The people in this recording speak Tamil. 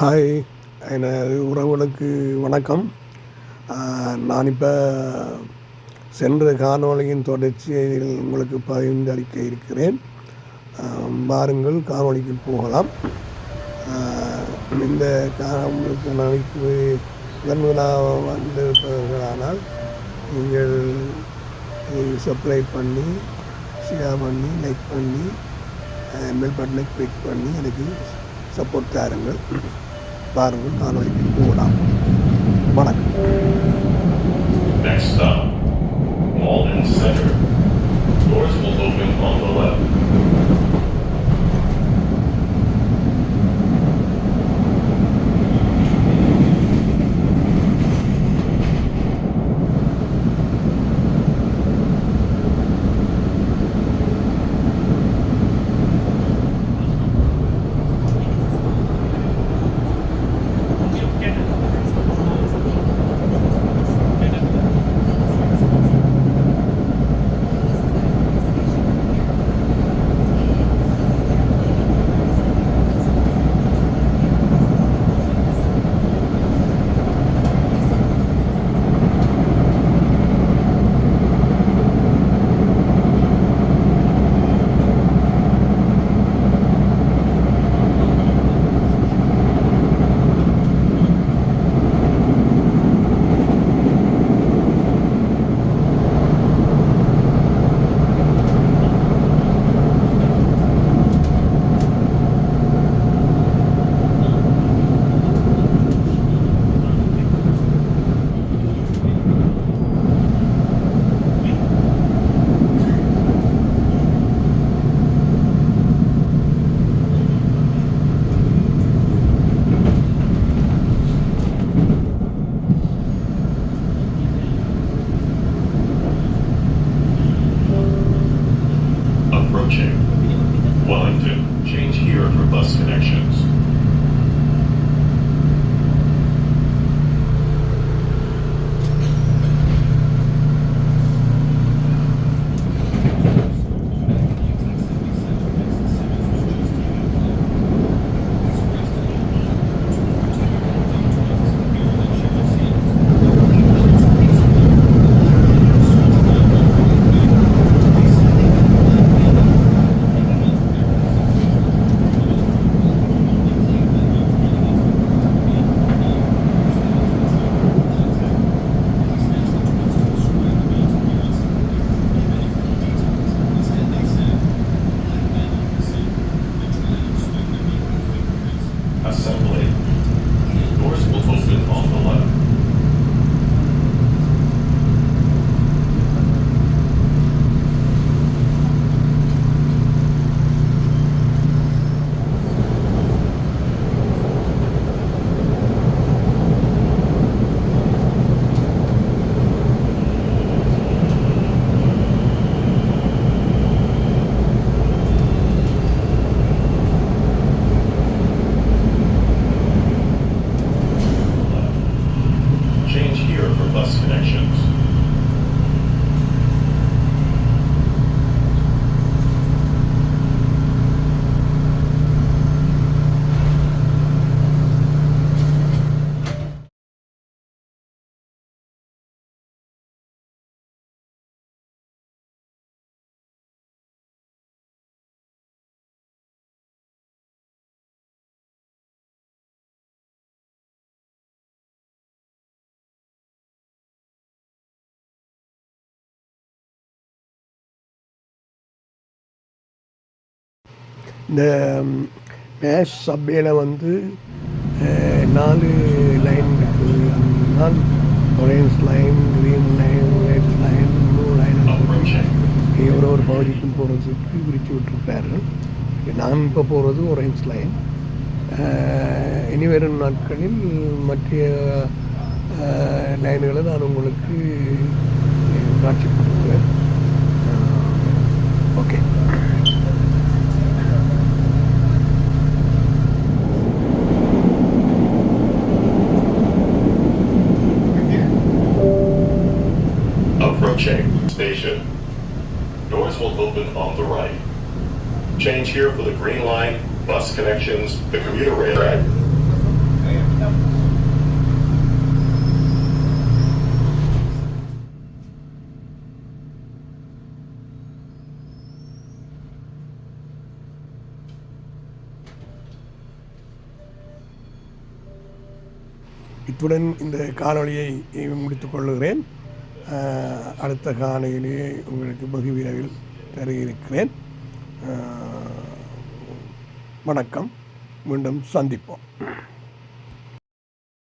ஹாய் என உறவுகளுக்கு வணக்கம். நான் இப்போ சென்ற காணொலியின் தொடர்ச்சியில் உங்களுக்கு பகிர்ந்தளிக்க இருக்கிறேன். பாருங்கள் காணொலிக்கு போகலாம். இந்த காணொளிக்கு முதன் முதலாக வந்திருப்பவர்களானால் நீங்கள் சப்ஸ்கிரைப் பண்ணி ஷேர் பண்ணி லைக் பண்ணி பெல் பட்டனை கிளிக் பண்ணி எனக்கு சப்போர்ட் தாருங்கள். பாருங்கள் காணொலிக்கு போகலாம் வணக்கம் Next stop, Walden Center. Doors will open on the left. இந்த மேஷ் சப்வேல வந்து நாலு லைன் இருக்குது. நான் orange line green line red line blue line. ஒரு ஒரு பகுதிக்கும் போகிறதுக்கு விரித்து விட்டுருக்கார்கள் நான் இப்போ போகிறது ஒரேஞ்ச் லைன். இனி வரும் நாட்களில் மற்ற லைன்களை நான் உங்களுக்கு காட்சிப்படுத்துவேன். Okay. approaching station. Doors will open on the right. Change here for the Green Line, bus connections, the commuter rail. இத்துடன் இந்த காணொளியை முடித்துக் கொள்கிறேன் அடுத்த காணொளியை உங்களுக்கு வெகு விரைவில் தர இருக்கிறேன் வணக்கம். மீண்டும் சந்திப்போம்.